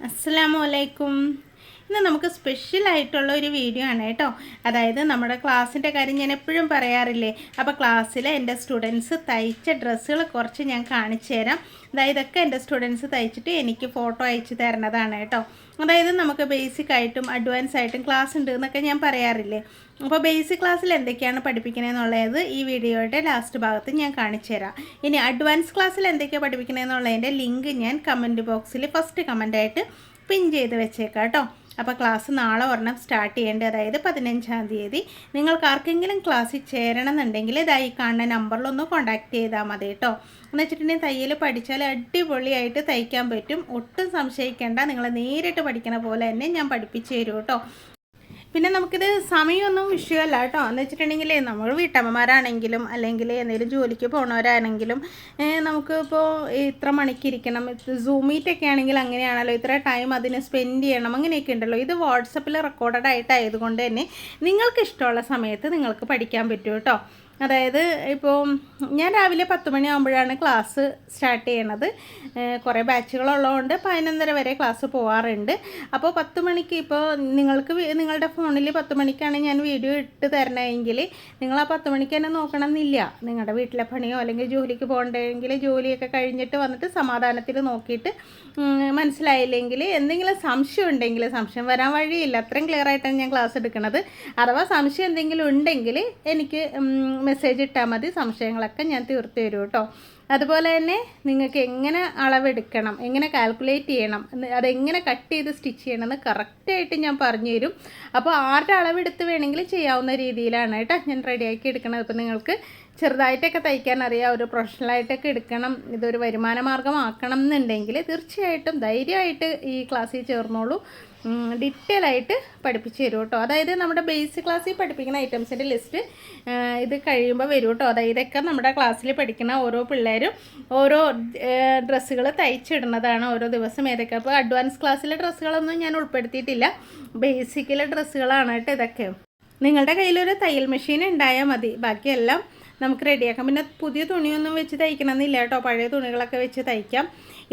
അസ്സാം വലൈക്കും ഇന്ന് നമുക്ക് സ്പെഷ്യൽ ആയിട്ടുള്ള ഒരു വീഡിയോ ആണ് കേട്ടോ. അതായത് നമ്മുടെ ക്ലാസ്സിന്റെ കാര്യം ഞാൻ എപ്പോഴും പറയാറില്ലേ? അപ്പോൾ ക്ലാസ്സിൽ എന്റെ സ്റ്റുഡൻസ് തയ്ച്ച ഡ്രസ്സുകൾ കുറച്ച് ഞാൻ കാണിച്ചു തരാം. അതായത് ഇതൊക്കെ എന്റെ സ്റ്റുഡൻസ് തയ്ച്ചിട്ട് എനിക്ക് ഫോട്ടോ അയച്ചു തരണതാണ് കേട്ടോ. അതായത് നമുക്ക് ബേസിക് ആയിട്ടും അഡ്വാൻസ് ആയിട്ടും ക്ലാസ് ഉണ്ട് എന്നൊക്കെ ഞാൻ പറയാറില്ലേ? അപ്പോൾ ബേസിക് ക്ലാസ്സിൽ എന്തൊക്കെയാണ് പഠിപ്പിക്കണമെന്നുള്ളത് ഈ വീഡിയോയുടെ ലാസ്റ്റ് ഭാഗത്ത് ഞാൻ കാണിച്ചു തരാം. ഇനി അഡ്വാൻസ് ക്ലാസ്സിൽ എന്തൊക്കെയാണ് പഠിപ്പിക്കണമെന്നുള്ളതിന്റെ ലിങ്ക് ഞാൻ കമന്റ് ബോക്സിൽ ഫസ്റ്റ് കമന്റായിട്ട് പിൻ ചെയ്ത് വെച്ചേക്കാം കേട്ടോ. അപ്പോൾ ക്ലാസ് നാളെ ഒരെണ്ണം സ്റ്റാർട്ട് ചെയ്യേണ്ടത് അതായത് പതിനഞ്ചാം തീയതി. നിങ്ങൾക്ക് ആർക്കെങ്കിലും ക്ലാസ്സിൽ ചേരണം എന്നുണ്ടെങ്കിൽ ഇതായി കാണുന്ന നമ്പറിലൊന്ന് കോൺടാക്റ്റ് ചെയ്താൽ മതി കേട്ടോ. എന്ന് വെച്ചിട്ടുണ്ടെങ്കിൽ തയ്യൽ പഠിച്ചാൽ അടിപൊളിയായിട്ട് തയ്ക്കാൻ പറ്റും. ഒട്ടും സംശയിക്കേണ്ട. നിങ്ങൾ നേരിട്ട് പഠിക്കണ പോലെ തന്നെ ഞാൻ പഠിപ്പിച്ചു തരും കേട്ടോ. പിന്നെ നമുക്കിത് സമയമൊന്നും വിഷയമല്ല കേട്ടോ. എന്ന് വെച്ചിട്ടുണ്ടെങ്കിൽ നമ്മൾ വീട്ടമ്മമാരാണെങ്കിലും അല്ലെങ്കിൽ എന്തെങ്കിലും ജോലിക്ക് പോണവരാണെങ്കിലും നമുക്ക് ഇപ്പോൾ ഇത്ര മണിക്ക് ഇരിക്കണം. സൂം മീറ്റൊക്കെ ആണെങ്കിൽ അങ്ങനെയാണല്ലോ. ഇത്ര ടൈം അതിന് സ്പെൻഡ് ചെയ്യണം. അങ്ങനെയൊക്കെ ഉണ്ടല്ലോ. ഇത് വാട്സപ്പിൽ റെക്കോർഡഡ് ആയിട്ടായതുകൊണ്ട് തന്നെ നിങ്ങൾക്ക് ഇഷ്ടമുള്ള സമയത്ത് നിങ്ങൾക്ക് പഠിക്കാൻ പറ്റും കേട്ടോ. അതായത് ഇപ്പോൾ ഞാൻ രാവിലെ പത്ത് മണിയാകുമ്പോഴാണ് ക്ലാസ് സ്റ്റാർട്ട് ചെയ്യണത്. കുറേ ബാച്ചുകളുള്ളതുകൊണ്ട് പതിനൊന്നര വരെ ക്ലാസ് പോകാറുണ്ട് അപ്പോൾ പത്ത് മണിക്ക് ഇപ്പോൾ നിങ്ങൾക്ക് നിങ്ങളുടെ ഫോണിൽ പത്ത് മണിക്കാണ് ഞാൻ വീഡിയോ ഇട്ട് തരണമെങ്കിൽ നിങ്ങൾ ആ പത്ത് മണിക്ക് തന്നെ നോക്കണം എന്നില്ല നിങ്ങളുടെ വീട്ടിലെ പണിയോ അല്ലെങ്കിൽ ജോലിക്ക് പോകണ്ടെങ്കിൽ ജോലിയൊക്കെ കഴിഞ്ഞിട്ട് വന്നിട്ട് സമാധാനത്തിൽ നോക്കിയിട്ട് മനസ്സിലായില്ലെങ്കിൽ എന്തെങ്കിലും സംശയം ഉണ്ടെങ്കിൽ സംശയം വരാൻ വഴിയില്ല. അത്രയും ക്ലിയർ ആയിട്ടാണ് ഞാൻ ക്ലാസ് എടുക്കുന്നത് അഥവാ സംശയം എന്തെങ്കിലും ഉണ്ടെങ്കിൽ എനിക്ക് മെസ്സേജ് ഇട്ടാൽ മതി. സംശയങ്ങളൊക്കെ ഞാൻ തീർത്തു തരും കേട്ടോ അതുപോലെ തന്നെ നിങ്ങൾക്ക് എങ്ങനെ അളവെടുക്കണം എങ്ങനെ കാൽക്കുലേറ്റ് ചെയ്യണം അതെങ്ങനെ കട്ട് ചെയ്ത് സ്റ്റിച്ച് ചെയ്യണമെന്ന് കറക്റ്റായിട്ട് ഞാൻ പറഞ്ഞു തരും. അപ്പോൾ ആരുടെ അളവെടുത്ത് വേണമെങ്കിലും ചെയ്യാവുന്ന രീതിയിലാണ് കേട്ടോ ഞാൻ റെഡിയാക്കി എടുക്കണത് ഇപ്പോൾ നിങ്ങൾക്ക് ചെറുതായിട്ടൊക്കെ തയ്ക്കാൻ അറിയാം. ഒരു പ്രൊഫഷണലായിട്ടൊക്കെ എടുക്കണം. ഇതൊരു വരുമാന മാർഗമാക്കണം എന്നുണ്ടെങ്കിൽ തീർച്ചയായിട്ടും ധൈര്യമായിട്ട് ഈ ക്ലാസ്സിൽ ചേർന്നോളൂ. ഡീറ്റെയിൽ ആയിട്ട് പഠിപ്പിച്ച് തരും കേട്ടോ അതായത് നമ്മുടെ ബേസിക് ക്ലാസ്സിൽ പഠിപ്പിക്കുന്ന ഐറ്റംസിന്റെ ലിസ്റ്റ് ഇത് കഴിയുമ്പോൾ വരും കേട്ടോ അതായത് ഇതൊക്കെ നമ്മുടെ ക്ലാസ്സിൽ പഠിക്കുന്ന ഓരോ പിള്ളേരും ഓരോ ഡ്രസ്സുകൾ തയ്ച്ചിടുന്നതാണ് ഓരോ ദിവസം. ഏതൊക്കെ? അപ്പോൾ അഡ്വാൻസ് ക്ലാസ്സിലെ ഡ്രസ്സുകളൊന്നും ഞാൻ ഉൾപ്പെടുത്തിയിട്ടില്ല. ബേസിക്കിലെ ഡ്രസ്സുകളാണ് കേട്ടോ ഇതൊക്കെ. നിങ്ങളുടെ കയ്യിലൊരു തയ്യൽ മെഷീൻ ഉണ്ടായാൽ മതി. ബാക്കിയെല്ലാം നമുക്ക് റെഡിയാക്കാം പിന്നെ പുതിയ തുണിയൊന്നും വെച്ച് തയ്ക്കണമെന്നില്ല കേട്ടോ പഴയ തുണികളൊക്കെ വെച്ച് തയ്ക്കാം.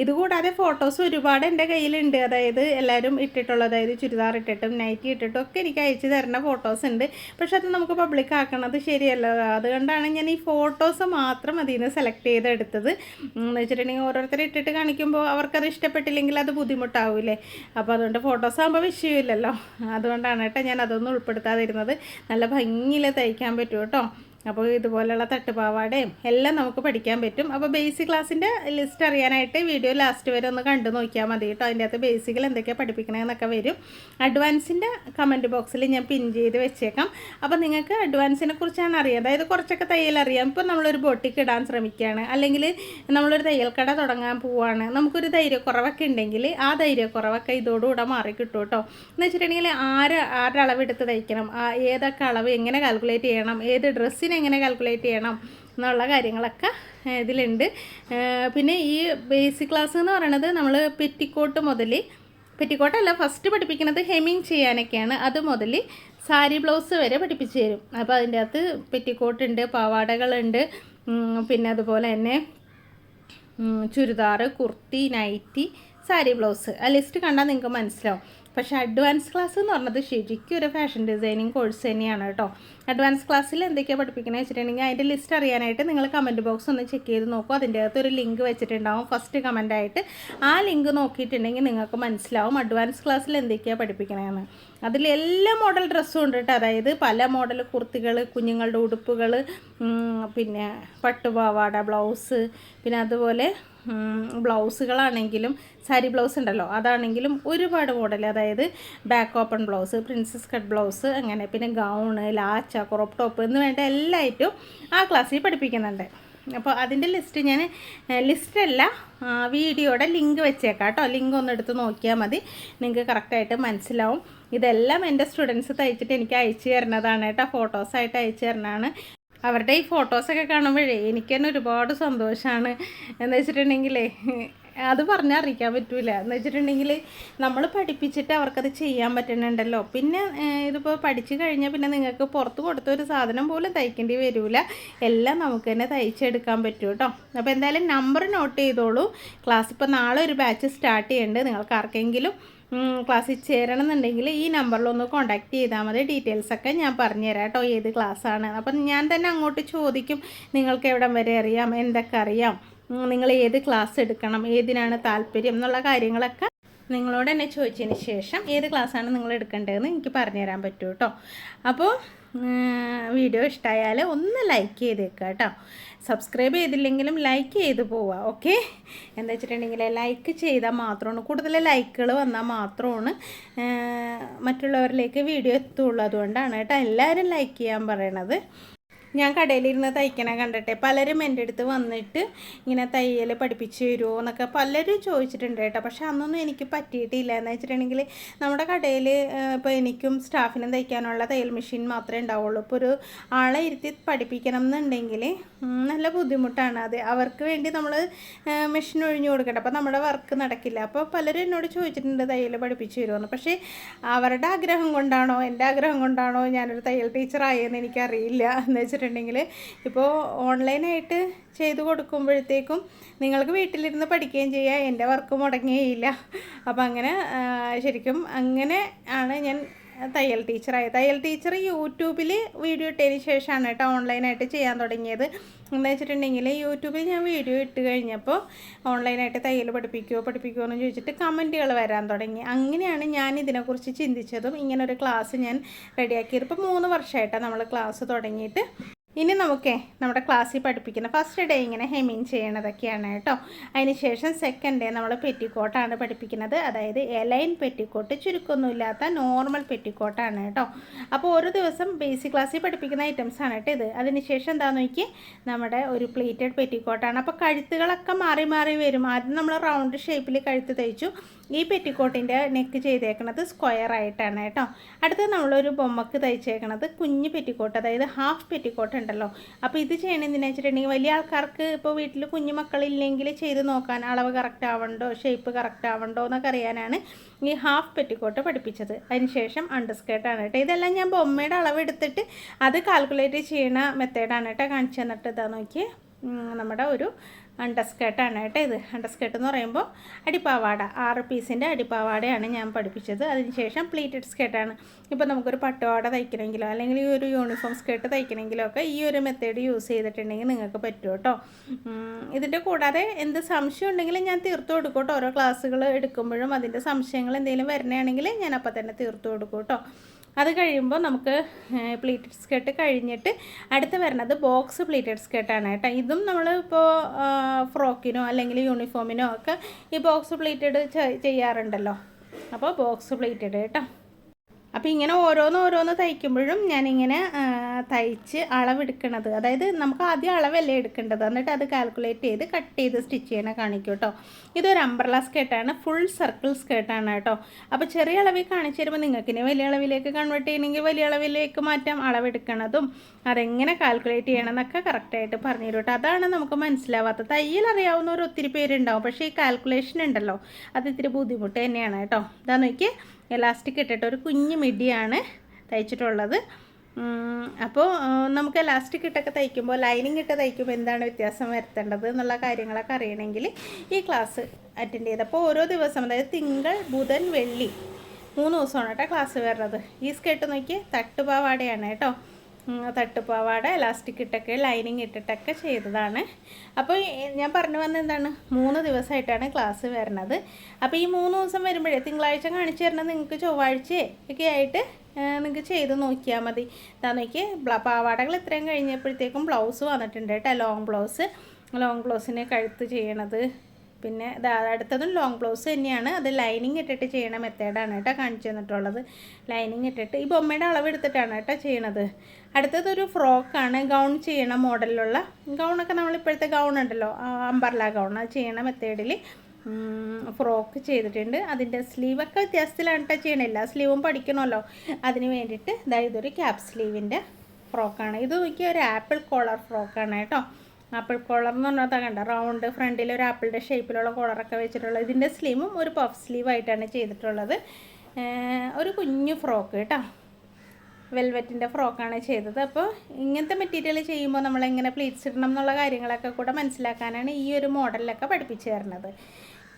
ഇതുകൂടാതെ ഫോട്ടോസ് ഒരുപാട് എന്റെ കയ്യിലുണ്ട്. അതായത് എല്ലാവരും ഇട്ടിട്ടുള്ള അതായത് ചുരിദാർ ഇട്ടിട്ടും നൈറ്റി ഇട്ടിട്ടും ഒക്കെ എനിക്ക് അയച്ചു തരുന്ന ഫോട്ടോസ് ഉണ്ട്. പക്ഷെ അത് നമുക്ക് പബ്ലിക് ആക്കണത് ശരിയല്ല. അതുകൊണ്ടാണ് ഞാൻ ഈ ഫോട്ടോസ് മാത്രം അതിൽ നിന്ന് സെലക്ട് ചെയ്ത് എടുത്തത് എന്ന് വെച്ചിട്ടുണ്ടെങ്കിൽ ഓരോരുത്തർ ഇട്ടിട്ട് കാണിക്കുമ്പോൾ അവർക്കത് ഇഷ്ടപ്പെട്ടില്ലെങ്കിൽ അത് ബുദ്ധിമുട്ടാവില്ലേ? അപ്പോൾ അതുകൊണ്ട് ഫോട്ടോസ് ആകുമ്പോൾ വിഷയമില്ലല്ലോ. അതുകൊണ്ടാണ് കേട്ടോ ഞാൻ അതൊന്നും ഉൾപ്പെടുത്താതിരുന്നത്. നല്ല ഭംഗിയിൽ തയ്ക്കാൻ പറ്റും കേട്ടോ. അപ്പോൾ ഇതുപോലെയുള്ള തട്ടുപാവാടയും എല്ലാം നമുക്ക് പഠിക്കാൻ പറ്റും. അപ്പോൾ ബേസിക് ക്ലാസ്സിന്റെ ലിസ്റ്റ് അറിയാനായിട്ട് വീഡിയോ ലാസ്റ്റ് വരെ ഒന്ന് കണ്ടു നോക്കിയാൽ മതി കേട്ടോ. അതിന്റെ അകത്ത് ബേസിക്കിൽ എന്തൊക്കെയാണ് പഠിപ്പിക്കണമെന്നൊക്കെ വരും. അഡ്വാൻസിന്റെ കമന്റ് ബോക്സിൽ ഞാൻ പിൻ ചെയ്ത് വെച്ചേക്കാം. അപ്പോൾ നിങ്ങൾക്ക് അഡ്വാൻസിനെ കുറിച്ചാണ് അറിയാം. അതായത് കുറച്ചൊക്കെ തയ്യൽ അറിയാം. ഇപ്പോൾ നമ്മളൊരു ബോട്ടിക്ക് ഇടാൻ ശ്രമിക്കുകയാണ്. അല്ലെങ്കിൽ നമ്മളൊരു തയ്യൽ കട തുടങ്ങാൻ പോവുകയാണ്. നമുക്കൊരു ധൈര്യക്കുറവൊക്കെ ഉണ്ടെങ്കിൽ ആ ധൈര്യക്കുറവൊക്കെ ഇതോടുകൂടെ മാറി കിട്ടും കേട്ടോ. എന്ന് വെച്ചിട്ടുണ്ടെങ്കിൽ ആര് ആരുടെ അളവെടുത്ത് തയ്ക്കണം? ഏതൊക്കെ അളവ്? എങ്ങനെ കാൽക്കുലേറ്റ് ചെയ്യണം? ഏത് ഡ്രസ്സിന് എങ്ങനെ കാൽക്കുലേറ്റ് ചെയ്യണം എന്നുള്ള കാര്യങ്ങളൊക്കെ ഇതിലുണ്ട്. പിന്നെ ഈ ബേസിക് ക്ലാസ് എന്ന് പറയുന്നത് നമ്മൾ പെറ്റിക്കോട്ട് മുതൽ പെറ്റിക്കോട്ടല്ല ഫസ്റ്റ് പഠിപ്പിക്കുന്നത് ഹെമ്മിങ് ചെയ്യാനൊക്കെയാണ്. അത് മുതൽ സാരി ബ്ലൗസ് വരെ പഠിപ്പിച്ചു തരും. അപ്പോൾ അതിന്റെ അകത്ത് പെറ്റിക്കോട്ടുണ്ട് പാവാടകളുണ്ട് പിന്നെ അതുപോലെ തന്നെ ചുരിദാറ് കുർത്തി നൈറ്റി സാരി ബ്ലൗസ് ആ ലിസ്റ്റ് കണ്ടാൽ നിങ്ങൾക്ക് മനസ്സിലാവും. പക്ഷേ അഡ്വാൻസ് ക്ലാസ് എന്ന് പറഞ്ഞത് ശരിക്കും ഒരു ഫാഷൻ ഡിസൈനിങ് കോഴ്സ് തന്നെയാണ് കേട്ടോ. അഡ്വാൻസ് ക്ലാസ്സിൽ എന്തൊക്കെയാണ് പഠിപ്പിക്കണമെന്ന് വെച്ചിട്ടുണ്ടെങ്കിൽ അതിന്റെ ലിസ്റ്റ് അറിയാനായിട്ട് നിങ്ങൾ കമന്റ് ബോക്സ് ഒന്ന് ചെക്ക് ചെയ്ത് നോക്കും. അതിന്റെ അകത്ത് ഒരു ലിങ്ക് വെച്ചിട്ടുണ്ടാവും. ഫസ്റ്റ് കമന്റായിട്ട് ആ ലിങ്ക് നോക്കിയിട്ടുണ്ടെങ്കിൽ നിങ്ങൾക്ക് മനസ്സിലാവും അഡ്വാൻസ് ക്ലാസ്സിൽ എന്തൊക്കെയാണ് പഠിപ്പിക്കണമെന്ന് അതിൽ എല്ലാ മോഡൽ ഡ്രസ്സും ഉണ്ട് കേട്ടോ. അതായത് പല മോഡൽ കുർത്തികൾ കുഞ്ഞുങ്ങളുടെ ഉടുപ്പുകൾ പിന്നെ പട്ടുപാവാട ബ്ലൗസ് പിന്നെ അതുപോലെ ബ്ലൗസുകളാണെങ്കിലും സാരി ബ്ലൗസ് ഉണ്ടല്ലോ. അതാണെങ്കിലും ഒരുപാട് മോഡൽ അതായത് back open blouse princess cut blouse അങ്ങനെ പിന്നെ ഗൗണ് ലാച്ച ക്രോപ്പ് ടോപ്പ് എന്ന് വേണ്ട എല്ലാ ഐറ്റവും ആ ക്ലാസ്സിൽ പഠിപ്പിക്കുന്നുണ്ട്. അപ്പോൾ അതിന്റെ ലിസ്റ്റ് ഞാൻ ലിസ്റ്റല്ല വീഡിയോയുടെ ലിങ്ക് വെച്ചേക്കാം കേട്ടോ. ലിങ്ക് ഒന്ന് എടുത്ത് നോക്കിയാൽ മതി. നിങ്ങൾക്ക് കറക്റ്റായിട്ട് മനസ്സിലാവും. ഇതെല്ലാം എന്റെ സ്റ്റുഡൻസ് തയ്ച്ചിട്ട് എനിക്ക് അയച്ചു തരുന്നതാണ് കേട്ടോ. ഫോട്ടോസായിട്ട് അയച്ചു തരുന്നതാണ്. അവരുടെ ഈ ഫോട്ടോസൊക്കെ കാണുമ്പോഴേ എനിക്ക് തന്നെ ഒരുപാട് സന്തോഷമാണ് എന്ന് വെച്ചിട്ടുണ്ടെങ്കിലേ അത് പറഞ്ഞാൽ അറിയിക്കാൻ പറ്റൂല. എന്ന് വെച്ചിട്ടുണ്ടെങ്കിൽ നമ്മൾ പഠിപ്പിച്ചിട്ട് അവർക്കത് ചെയ്യാൻ പറ്റുന്നുണ്ടല്ലോ പിന്നെ ഇതിപ്പോൾ പഠിച്ചു കഴിഞ്ഞാൽ പിന്നെ നിങ്ങൾക്ക് പുറത്ത് കൊടുത്ത ഒരു സാധനം പോലും തയ്ക്കേണ്ടി വരില്ല എല്ലാം നമുക്ക് തന്നെ തയ്ച്ചെടുക്കാൻ പറ്റും കേട്ടോ അപ്പോൾ എന്തായാലും നമ്പർ നോട്ട് ചെയ്തോളൂ. ക്ലാസ് ഇപ്പോൾ നാളെ ഒരു ബാച്ച് സ്റ്റാർട്ട് ചെയ്യേണ്ടത് നിങ്ങൾക്ക് ആർക്കെങ്കിലും ക്ലാസ്സിൽ ചേരണം എന്നുണ്ടെങ്കിൽ ഈ നമ്പറിലൊന്ന് കോൺടാക്ട് ചെയ്താൽ മതി. ഡീറ്റെയിൽസൊക്കെ ഞാൻ പറഞ്ഞുതരാം കേട്ടോ ഏത് ക്ലാസ്സാണ് അപ്പം ഞാൻ തന്നെ അങ്ങോട്ട് ചോദിക്കും നിങ്ങൾക്ക് എവിടം വരെ അറിയാം എന്തൊക്കെ അറിയാം. നിങ്ങൾ ഏത് ക്ലാസ് എടുക്കണം ഏതിനാണ് താല്പര്യം എന്നുള്ള കാര്യങ്ങളൊക്കെ നിങ്ങളോട് തന്നെ ചോദിച്ചതിന് ശേഷം ഏത് ക്ലാസ്സാണ് നിങ്ങൾ എടുക്കേണ്ടതെന്ന് എനിക്ക് പറഞ്ഞുതരാൻ പറ്റും കേട്ടോ അപ്പോൾ വീഡിയോ ഇഷ്ടമായാൽ ഒന്ന് ലൈക്ക് ചെയ്തേക്കുക കേട്ടോ സബ്സ്ക്രൈബ് ചെയ്തില്ലെങ്കിലും ലൈക്ക് ചെയ്ത് പോവുക ഓക്കെ എന്താ വെച്ചിട്ടുണ്ടെങ്കിൽ ലൈക്ക് ചെയ്താൽ മാത്രമാണ് കൂടുതൽ ലൈക്കുകൾ വന്നാൽ മാത്രമാണ് മറ്റുള്ളവരിലേക്ക് വീഡിയോ എത്തുള്ളൂ. അതുകൊണ്ടാണ് കേട്ടോ എല്ലാവരും ലൈക്ക് ചെയ്യാൻ പറയണത്. ഞാൻ കടയിലിരുന്ന് തയ്ക്കണ കണ്ടിട്ടെ. പലരും എന്റെ അടുത്ത് വന്നിട്ട് ഇങ്ങനെ തയ്യൽ പഠിപ്പിച്ചു തരുമോ എന്നൊക്കെ പലരും ചോദിച്ചിട്ടുണ്ട് കേട്ടോ. പക്ഷെ അന്നൊന്നും എനിക്ക് പറ്റിയിട്ടില്ല. എന്ന് വെച്ചിട്ടുണ്ടെങ്കിൽ നമ്മുടെ കടയിൽ ഇപ്പോൾ എനിക്കും സ്റ്റാഫിനും തയ്ക്കാനുള്ള തയ്യൽ മെഷീൻ മാത്രമേ ഉണ്ടാവുള്ളൂ. ഇപ്പോൾ ഒരു ആളെ ഇരുത്തി പഠിപ്പിക്കണം എന്നുണ്ടെങ്കിൽ നല്ല ബുദ്ധിമുട്ടാണ് അത്. അവർക്ക് വേണ്ടി നമ്മൾ മെഷീൻ ഒഴിഞ്ഞു കൊടുക്കട്ടെ അപ്പോൾ നമ്മുടെ വർക്ക് നടക്കില്ല. അപ്പോൾ പലരും എന്നോട് ചോദിച്ചിട്ടുണ്ട് തയ്യൽ പഠിപ്പിച്ച് തരുമെന്ന് പക്ഷേ അവരുടെ ആഗ്രഹം കൊണ്ടാണോ എന്റെ ആഗ്രഹം കൊണ്ടാണോ ഞാനൊരു തയ്യൽ ടീച്ചറായെന്ന് എനിക്കറിയില്ല. എന്ന് വെച്ചിട്ടുണ്ടെങ്കിൽ ഇപ്പോൾ ഓൺലൈനായിട്ട് ചെയ്തു കൊടുക്കുമ്പോഴത്തേക്കും നിങ്ങൾക്ക് വീട്ടിലിരുന്ന് പഠിക്കുകയും ചെയ്യാം. എന്റെ വർക്ക് മുടങ്ങുകയില്ല അപ്പം അങ്ങനെ ശരിക്കും അങ്ങനെ ആണ് ഞാൻ തയ്യൽ ടീച്ചറായി തയ്യൽ ടീച്ചർ യൂട്യൂബിൽ വീഡിയോ ഇട്ടതിന് ശേഷമാണ് കേട്ടോ ഓൺലൈനായിട്ട് ചെയ്യാൻ തുടങ്ങിയത്. എന്താ വെച്ചിട്ടുണ്ടെങ്കിൽ യൂട്യൂബിൽ ഞാൻ വീഡിയോ ഇട്ട് കഴിഞ്ഞപ്പോൾ ഓൺലൈനായിട്ട് തയ്യൽ പഠിപ്പിക്കുമോ പഠിപ്പിക്കുമോ എന്ന് ചോദിച്ചിട്ട് കമന്റുകൾ വരാൻ തുടങ്ങി. അങ്ങനെയാണ് ഞാൻ ഇതിനെക്കുറിച്ച് ചിന്തിച്ചതും ഇങ്ങനൊരു ക്ലാസ് ഞാൻ റെഡിയാക്കിയത് ഇപ്പോൾ മൂന്ന് വർഷമായിട്ടാണ് നമ്മൾ ക്ലാസ് തുടങ്ങിയിട്ട്. ഇനി നമുക്കേ നമ്മുടെ ക്ലാസ്സിൽ പഠിപ്പിക്കുന്ന ഫസ്റ്റ് ഡേ ഇങ്ങനെ ഹെമിങ് ചെയ്യണതൊക്കെയാണ് കേട്ടോ. അതിന് ശേഷം സെക്കൻഡ് ഡേ നമ്മൾ പെറ്റിക്കോട്ടാണ് പഠിപ്പിക്കുന്നത്. അതായത് എലൈൻ പെറ്റിക്കോട്ട് ചുരുക്കമൊന്നുമില്ലാത്ത നോർമൽ പെറ്റിക്കോട്ടാണ് കേട്ടോ. അപ്പോൾ ഓരോ ദിവസം ബേസിക് ക്ലാസ്സിൽ പഠിപ്പിക്കുന്ന ഐറ്റംസ് ആണ് കേട്ടോ ഇത്. അതിന് ശേഷം എന്താണെന്ന് നോക്കി നമ്മുടെ ഒരു പ്ലേറ്റഡ് പെറ്റിക്കോട്ടാണ്. അപ്പോൾ കഴുത്തുകളൊക്കെ മാറി മാറി വരും. ആദ്യം നമ്മൾ റൗണ്ട് ഷേപ്പിൽ കഴുത്ത് തയ്ച്ചു ഈ പെറ്റിക്കോട്ടിന്റെ നെക്ക് ചെയ്തേക്കണത് സ്ക്വയർ ആയിട്ടാണ് കേട്ടോ. അടുത്തത് നമ്മളൊരു ബൊമ്മക്ക് തയ്ച്ചേക്കണത് കുഞ്ഞ് പെറ്റിക്കോട്ട് അതായത് ഹാഫ് പെറ്റിക്കോട്ട് ഉണ്ടല്ലോ. അപ്പോൾ ഇത് ചെയ്യണമെന്ന് വെച്ചിട്ടുണ്ടെങ്കിൽ വലിയ ആൾക്കാർക്ക് ഇപ്പോൾ വീട്ടിൽ കുഞ്ഞു മക്കളില്ലെങ്കിൽ ചെയ്ത് നോക്കാൻ അളവ് കറക്റ്റ് ആവണ്ടോ ഷേപ്പ് കറക്റ്റ് ആവണ്ടോ എന്നൊക്കെ അറിയാനാണ് ഈ ഹാഫ് പെറ്റിക്കോട്ട് പഠിപ്പിച്ചത്. അതിനുശേഷം അണ്ടർസ്കേർട്ടാണ് കേട്ടോ. ഇതെല്ലാം ഞാൻ ബൊമ്മയുടെ അളവ് എടുത്തിട്ട് അത് കാൽക്കുലേറ്റ് ചെയ്യണ മെത്തേഡാണ് കേട്ടോ കാണിച്ചു തന്നിട്ട് ഇതാ നോക്കി നമ്മുടെ ഒരു അണ്ടർസ്കേർട്ടാണ് കേട്ടോ ഇത്. അണ്ടർസ്കേർട്ട് എന്ന് പറയുമ്പോൾ അടിപ്പാവാട. ആറ് പീസിന്റെ അടിപ്പാവാടയാണ് ഞാൻ പഠിപ്പിച്ചത്. അതിനുശേഷം പ്ലീറ്റഡ് സ്കേർട്ടാണ്. ഇപ്പോൾ നമുക്കൊരു പട്ടുപാട തയ്ക്കണമെങ്കിലോ അല്ലെങ്കിൽ ഈ ഒരു യൂണിഫോം സ്കേർട്ട് തയ്ക്കണമെങ്കിലോ ഒക്കെ ഈ ഒരു മെത്തേഡ് യൂസ് ചെയ്തിട്ടുണ്ടെങ്കിൽ നിങ്ങൾക്ക് പറ്റും കേട്ടോ. ഇതിന്റെ കൂടാതെ എന്ത് സംശയം ഉണ്ടെങ്കിലും ഞാൻ തീർത്തു കൊടുക്കും കേട്ടോ. ഓരോ ക്ലാസ്സുകൾ എടുക്കുമ്പോഴും അതിന്റെ സംശയങ്ങൾ എന്തെങ്കിലും വരണയാണെങ്കിൽ ഞാൻ അപ്പം തന്നെ തീർത്തു കൊടുക്കും കേട്ടോ. അത് കഴിയുമ്പോൾ നമുക്ക് പ്ലീറ്റഡ് സ്കേർട്ട് കഴിഞ്ഞിട്ട് അടുത്ത് വരുന്നത് ബോക്സ് പ്ലീറ്റഡ് സ്കേർട്ടാണ് കേട്ടോ. ഇതും നമ്മൾ ഇപ്പോൾ ഫ്രോക്കിനോ അല്ലെങ്കിൽ യൂണിഫോമിനോ ഒക്കെ ഈ ബോക്സ് പ്ലീറ്റഡ് ചെയ്യാറുണ്ടല്ലോ. അപ്പോൾ ബോക്സ് പ്ലീറ്റഡ് കേട്ടോ. അപ്പോൾ ഇങ്ങനെ ഓരോന്ന് ഓരോന്ന് തയ്ക്കുമ്പോഴും ഞാനിങ്ങനെ തയ്ച്ച് അളവെടുക്കണത്. അതായത് നമുക്ക് ആദ്യം അളവല്ലേ എടുക്കേണ്ടത്. എന്നിട്ട് അത് കാൽക്കുലേറ്റ് ചെയ്ത് കട്ട് ചെയ്ത് സ്റ്റിച്ച് ചെയ്യണ കാണിക്കും കേട്ടോ ഇതൊരു അംബ്രല സ്കേർട്ടാണ് ഫുൾ സർക്കിൾ സ്കേർട്ടാണ് കേട്ടോ അപ്പോൾ ചെറിയ അളവിൽ കാണിച്ചു തരുമ്പോൾ നിങ്ങൾക്ക് ഇനി വലിയ അളവിലേക്ക് കൺവേർട്ട് ചെയ്യണമെങ്കിൽ വലിയ അളവിലേക്ക് മാറ്റാം അളവെടുക്കണതും. അതെങ്ങനെ കാൽക്കുലേറ്റ് ചെയ്യണം എന്നൊക്കെ കറക്റ്റായിട്ട് പറഞ്ഞു തരും കേട്ടോ അതാണ് നമുക്ക് മനസ്സിലാവാത്തത് തയ്യൽ അറിയാവുന്നവർ ഒത്തിരി പേരുണ്ടാവും. പക്ഷേ ഈ കാൽക്കുലേഷൻ ഉണ്ടല്ലോ. അത് ഇത്തിരി ബുദ്ധിമുട്ട് തന്നെയാണ് കേട്ടോ ഇതാ നോക്കി എലാസ്റ്റിക് ഇട്ടിട്ട് ഒരു കുഞ്ഞു മിഡിയാണ് തയ്ച്ചിട്ടുള്ളത്. അപ്പോൾ നമുക്ക് എലാസ്റ്റിക് ഇട്ടൊക്കെ തയ്ക്കുമ്പോൾ ലൈനിങ് ഇട്ട് തയ്ക്കുമ്പോൾ എന്താണ് വ്യത്യാസം വരുത്തേണ്ടത് എന്നുള്ള കാര്യങ്ങളൊക്കെ അറിയണമെങ്കിൽ ഈ ക്ലാസ് അറ്റൻഡ് ചെയ്ത്. അപ്പോൾ ഓരോ ദിവസം അതായത് തിങ്കൾ ബുധൻ വെള്ളി മൂന്ന് ദിവസമാണ് കേട്ടോ ക്ലാസ് വരുന്നത്. ഈ സ്കേർട്ട് നോക്കി തട്ടുപാവാടയാണ് കേട്ടോ. തട്ടുപാവാട എലാസ്റ്റിക് ഇട്ടൊക്കെ ലൈനിങ് ഇട്ടിട്ടൊക്കെ ചെയ്തതാണ്. അപ്പോൾ ഞാൻ പറഞ്ഞു വന്നത് എന്താണ്? മൂന്ന് ദിവസമായിട്ടാണ് ക്ലാസ് വരുന്നത്. അപ്പോൾ ഈ മൂന്ന് ദിവസം വരുമ്പോഴേ തിങ്കളാഴ്ച കാണിച്ചു തരണം നിങ്ങൾക്ക് ചൊവ്വാഴ്ച ഒക്കെ ആയിട്ട് നിങ്ങൾക്ക് ചെയ്ത് നോക്കിയാൽ മതി. ഇതാ നോക്കി പാവാടകൾ ഇത്രയും കഴിഞ്ഞപ്പോഴത്തേക്കും ബ്ലൗസ് വന്നിട്ടുണ്ട് കേട്ടോ ലോങ് ബ്ലൗസ് ലോങ് ബ്ലൗസിന് കഴുത്ത് ചെയ്യണത്. പിന്നെ അടുത്തതും ലോങ് ബ്ലൗസ് തന്നെയാണ്. അത് ലൈനിങ് ഇട്ടിട്ട് ചെയ്യണ മെത്തേഡാണ് കേട്ടോ കാണിച്ചു തന്നിട്ടുള്ളത്. ലൈനിങ് ഇട്ടിട്ട് ഈ ബൊമ്മയുടെ അളവ് എടുത്തിട്ടാണ് കേട്ടോ ചെയ്യണത്. അടുത്തതൊരു ഫ്രോക്കാണ് ഗൗൺ ചെയ്യണ മോഡലിലുള്ള ഗൗണൊക്കെ നമ്മളിപ്പോഴത്തെ ഗൗൺ ഉണ്ടല്ലോ അമ്പർല ഗൗൺ അത് ചെയ്യണ മെത്തേഡിൽ ഫ്രോക്ക് ചെയ്തിട്ടുണ്ട്. അതിന്റെ സ്ലീവൊക്കെ വ്യത്യാസത്തിലാണ് കേട്ടോ ചെയ്യണത്. എല്ലാ സ്ലീവും പഠിക്കണമല്ലോ. അതിന് വേണ്ടിയിട്ട് ഇതാ ഇതൊരു ക്യാപ് സ്ലീവിന്റെ ഫ്രോക്കാണ് ഇത് നോക്കിയ ഒരു ആപ്പിൾ കോളർ ഫ്രോക്കാണ് കേട്ടോ. ആപ്പിൾ കോളർ എന്ന് പറഞ്ഞാൽ കണ്ട റൗണ്ട് ഫ്രണ്ടിൽ ഒരു ആപ്പിളിന്റെ ഷേപ്പിലുള്ള കോളറൊക്കെ വെച്ചിട്ടുള്ളത്. ഇതിന്റെ സ്ലീവും ഒരു പഫ് സ്ലീവ് ആയിട്ടാണ് ചെയ്തിട്ടുള്ളത്. ഒരു കുഞ്ഞു ഫ്രോക്ക് കേട്ടോ. വെൽവെറ്റിന്റെ ഫ്രോക്കാണ് ചെയ്തത്. അപ്പോൾ ഇങ്ങനത്തെ മെറ്റീരിയൽ ചെയ്യുമ്പോൾ നമ്മൾ എങ്ങനെ പ്ലീറ്റ്സ് ഇടണം എന്നുള്ള കാര്യങ്ങളൊക്കെ കൂടെ മനസ്സിലാക്കാനാണ് ഈ ഒരു മോഡലിലൊക്കെ പഠിപ്പിച്ചു തരുന്നത്.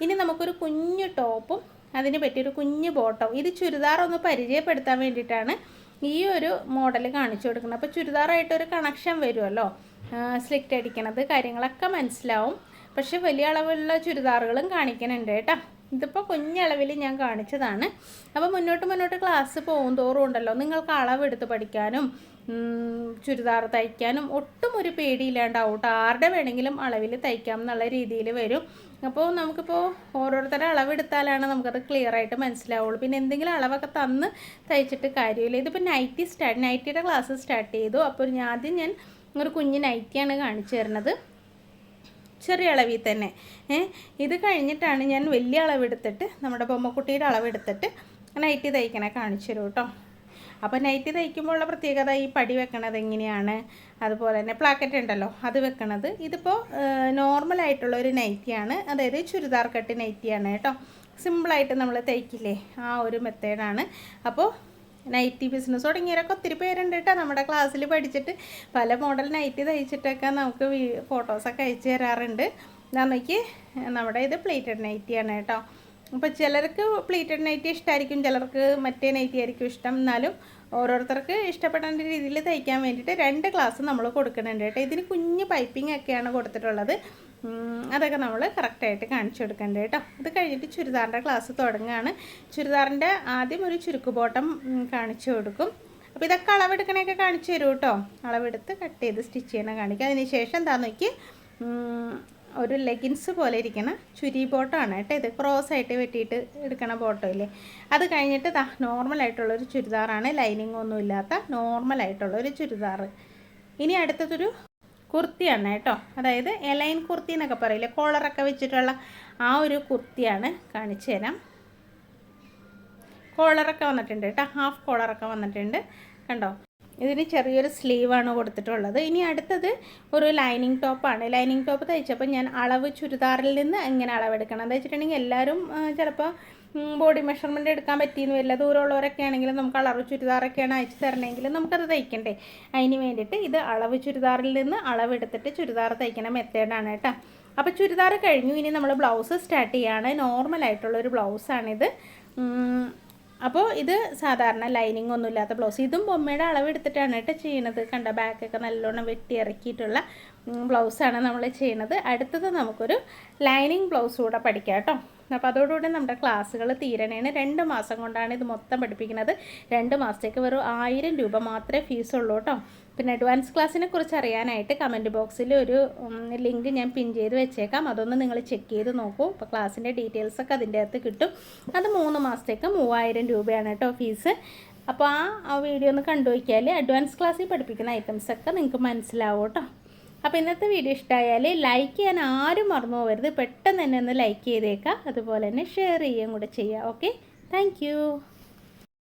ഇനി നമുക്കൊരു കുഞ്ഞു ടോപ്പും അതിന് പറ്റിയൊരു കുഞ്ഞു ബോട്ടവും ഇത് ചുരിദാർ ഒന്ന് പരിചയപ്പെടുത്താൻ വേണ്ടിയിട്ടാണ് ഈ ഒരു മോഡൽ കാണിച്ചു കൊടുക്കുന്നത്. അപ്പോൾ ചുരിദാറായിട്ടൊരു കണക്ഷൻ വരുമല്ലോ. സ്ലിറ്റ് അടിക്കണത് കാര്യങ്ങളൊക്കെ മനസ്സിലാവും. പക്ഷെ വലിയ അളവിലുള്ള ചുരിദാറുകളും കാണിക്കുന്നുണ്ട് കേട്ടോ. ഇതിപ്പോൾ കുഞ്ഞളവിൽ ഞാൻ കാണിച്ചതാണ്. അപ്പോൾ മുന്നോട്ട് മുന്നോട്ട് ക്ലാസ് പോകും തോറും ഉണ്ടല്ലോ. നിങ്ങൾക്ക് അളവെടുത്ത് പഠിക്കാനും ചുരിദാർ തയ്ക്കാനും ഒട്ടും ഒരു പേടിയില്ലാണ്ടാവും കേട്ടോ. ആരുടെ വേണമെങ്കിലും അളവിൽ തയ്ക്കാം എന്നുള്ള രീതിയിൽ വരും. അപ്പോൾ നമുക്കിപ്പോൾ ഓരോരുത്തരുടെ അളവെടുത്താലാണ് നമുക്കത് ക്ലിയർ ആയിട്ട് മനസ്സിലാവുള്ളൂ. പിന്നെ എന്തെങ്കിലും അളവൊക്കെ തന്ന് തയ്ച്ചിട്ട് കാര്യമില്ല. ഇതിപ്പോൾ നൈറ്റി സ്റ്റാർട്ട് നൈറ്റിയുടെ ക്ലാസ് സ്റ്റാർട്ട് ചെയ്തു. അപ്പോൾ ഞാൻ ആദ്യം ഞാൻ ഒരു കുഞ്ഞ് നൈറ്റിയാണ് കാണിച്ചു തരുന്നത്. ചെറിയ അളവിൽ തന്നെ. ഇത് കഴിഞ്ഞിട്ടാണ് ഞാൻ വലിയ അളവെടുത്തിട്ട് നമ്മുടെ ബൊമ്മക്കുട്ടിയുടെ അളവെടുത്തിട്ട് നൈറ്റി തയ്ക്കണ കാണിച്ചു തരും കേട്ടോ. അപ്പോൾ നൈറ്റി തയ്ക്കുമ്പോൾ ഉള്ള പ്രത്യേകത ഈ പടി വെക്കണത് എങ്ങനെയാണ്? അതുപോലെ തന്നെ പ്ലാക്കറ്റ് ഉണ്ടല്ലോ അത് വെക്കണത്. ഇതിപ്പോൾ നോർമലായിട്ടുള്ള ഒരു നൈറ്റിയാണ്. അതായത് ചുരിദാർ കട്ട് നൈറ്റിയാണ് കേട്ടോ. സിമ്പിളായിട്ട് നമ്മൾ തയ്ക്കില്ലേ? ആ ഒരു മെത്തേഡാണ് അപ്പോൾ നൈറ്റി ബിസിനസ് തുടങ്ങിയവരൊക്കെ ഒത്തിരി പേരുണ്ട് കേട്ടോ. നമ്മുടെ ക്ലാസ്സിൽ പഠിച്ചിട്ട് പല മോഡൽ നൈറ്റി തയ്ച്ചിട്ടൊക്കെ നമുക്ക് ഫോട്ടോസൊക്കെ അയച്ചു തരാറുണ്ട്. നമുക്ക് നമ്മുടെ ഇത് പ്ലേറ്റഡ് നൈറ്റിയാണ് കേട്ടോ. അപ്പോൾ ചിലർക്ക് പ്ലേറ്റഡ് നൈറ്റി ഇഷ്ടമായിരിക്കും ചിലർക്ക് മറ്റേ നൈറ്റി ആയിരിക്കും ഇഷ്ടം. എന്നാലും ഓരോരുത്തർക്ക് ഇഷ്ടപ്പെടേണ്ട രീതിയിൽ തയ്ക്കാൻ വേണ്ടിയിട്ട് രണ്ട് ക്ലാസ് നമ്മൾ കൊടുക്കുന്നുണ്ട് കേട്ടോ. ഇതിന് കുഞ്ഞ് പൈപ്പിംഗ് ഒക്കെയാണ് കൊടുത്തിട്ടുള്ളത്. അതൊക്കെ നമ്മൾ കറക്റ്റായിട്ട് കാണിച്ചു കൊടുക്കേണ്ടത് കേട്ടോ ഇത് കഴിഞ്ഞിട്ട് ചുരിദാറിന്റെ ക്ലാസ് തുടങ്ങുകയാണ് ചുരിദാറിന്റെ ആദ്യം ഒരു ചുരുക്ക് ബോട്ടം കാണിച്ചു കൊടുക്കും. അപ്പോൾ ഇതൊക്കെ അളവെടുക്കണേക്കെ കാണിച്ചു തരും കേട്ടോ അളവെടുത്ത് കട്ട് ചെയ്ത് സ്റ്റിച്ച് ചെയ്യണം കാണിക്കുക അതിന് ശേഷം എന്താ നോക്കി ഒരു ലെഗിൻസ് പോലെ ഇരിക്കണ ചുരി ബോട്ടമാണ് കേട്ടോ ഇത്. ക്രോസ് ആയിട്ട് വെട്ടിയിട്ട് എടുക്കണ ബോട്ടോ ഇല്ലേ? അത് കഴിഞ്ഞിട്ട് ദാ നോർമലായിട്ടുള്ളൊരു ചുരിദാറാണ്. ലൈനിങ് ഒന്നും ഇല്ലാത്ത നോർമലായിട്ടുള്ളൊരു ചുരിദാർ ഇനി അടുത്തതൊരു കുർത്തിയാണ് കേട്ടോ. അതായത് എലൈൻ കുർത്തി എന്നൊക്കെ പറയില്ലേ? കോളറൊക്കെ വെച്ചിട്ടുള്ള ആ ഒരു കുർത്തിയാണ് കാണിച്ചു തരാം. കോളറൊക്കെ വന്നിട്ടുണ്ട് കേട്ടോ. ഹാഫ് കോളറൊക്കെ വന്നിട്ടുണ്ട്. കണ്ടോ? ഇതിന് ചെറിയൊരു സ്ലീവാണ് കൊടുത്തിട്ടുള്ളത്. ഇനി അടുത്തത് ഒരു ലൈനിങ് ടോപ്പാണ് ലൈനിങ് ടോപ്പ് തയ്ച്ചപ്പോൾ ഞാൻ അളവ് ചുരിദാറിൽ നിന്ന് എങ്ങനെ അളവെടുക്കണം? എന്ന് വെച്ചിട്ടുണ്ടെങ്കിൽ എല്ലാവരും ചിലപ്പോൾ ബോഡി മെഷർമെന്റ് എടുക്കാൻ പറ്റിയെന്ന് വരില്ല. ദൂരമുള്ളവരൊക്കെ ആണെങ്കിലും നമുക്ക് അളവ് ചുരിദാറൊക്കെയാണ് അയച്ചു തരണമെങ്കിൽ നമുക്കത് തയ്ക്കണ്ടേ. അതിന് വേണ്ടിയിട്ട് ഇത് അളവ് ചുരിദാറിൽ നിന്ന് അളവെടുത്തിട്ട് ചുരിദാർ തയ്ക്കണ മെത്തേഡാണ് കേട്ടോ. അപ്പോൾ ചുരിദാർ കഴിഞ്ഞു. ഇനി നമ്മൾ ബ്ലൗസ് സ്റ്റാർട്ട് ചെയ്യാണ്. ഒരു ബ്ലൗസാണിത് അപ്പോൾ ഇത് സാധാരണ ലൈനിങ് ഒന്നും ഇല്ലാത്ത ബ്ലൗസ് ഇതും ബൊമ്മയുടെ അളവ് എടുത്തിട്ടാണ് കേട്ടോ ചെയ്യണത്. കണ്ട ബാക്കൊക്കെ നല്ലോണം വെട്ടി ഇറക്കിയിട്ടുള്ള ബ്ലൗസാണ് നമ്മൾ ചെയ്യണത്. അടുത്തത് നമുക്കൊരു ലൈനിങ് ബ്ലൗസ് കൂടെ പഠിക്കാം കേട്ടോ. അപ്പോൾ അതോടുകൂടി നമ്മുടെ ക്ലാസ്സുകൾ തീരണേന് രണ്ട് മാസം കൊണ്ടാണ് ഇത് മൊത്തം പഠിപ്പിക്കുന്നത്. രണ്ട് മാസത്തേക്ക് വെറും ആയിരം രൂപ മാത്രമേ ഫീസ് ഉള്ളൂ കേട്ടോ പിന്നെ അഡ്വാൻസ് ക്ലാസ്സിനെ കുറിച്ച് അറിയാനായിട്ട് കമന്റ് ബോക്സിൽ ഒരു ലിങ്ക് ഞാൻ പിൻ ചെയ്ത് വെച്ചേക്കാം. അതൊന്ന് നിങ്ങൾ ചെക്ക് ചെയ്ത് നോക്കൂ. അപ്പോൾ ക്ലാസ്സിന്റെ ഡീറ്റെയിൽസൊക്കെ അതിന്റെ അകത്ത് കിട്ടും. അത് മൂന്ന് മാസത്തേക്ക് മൂവായിരം രൂപയാണ് കേട്ടോ ഫീസ് അപ്പോൾ ആ വീഡിയോ ഒന്ന് കണ്ടു നോക്കിയാൽ അഡ്വാൻസ് ക്ലാസ്സിൽ പഠിപ്പിക്കുന്ന ഐറ്റംസൊക്കെ നിങ്ങൾക്ക് മനസ്സിലാവും കേട്ടോ അപ്പോൾ ഇന്നത്തെ വീഡിയോ ഇഷ്ടമായാൽ ലൈക്ക് ചെയ്യാൻ ആരും മറന്നു പോകരുത് പെട്ടെന്ന് തന്നെ ഒന്ന് ലൈക്ക് ചെയ്തേക്കാം. അതുപോലെ തന്നെ ഷെയർ ചെയ്യുകയും കൂടെ ചെയ്യുക ഓക്കെ താങ്ക്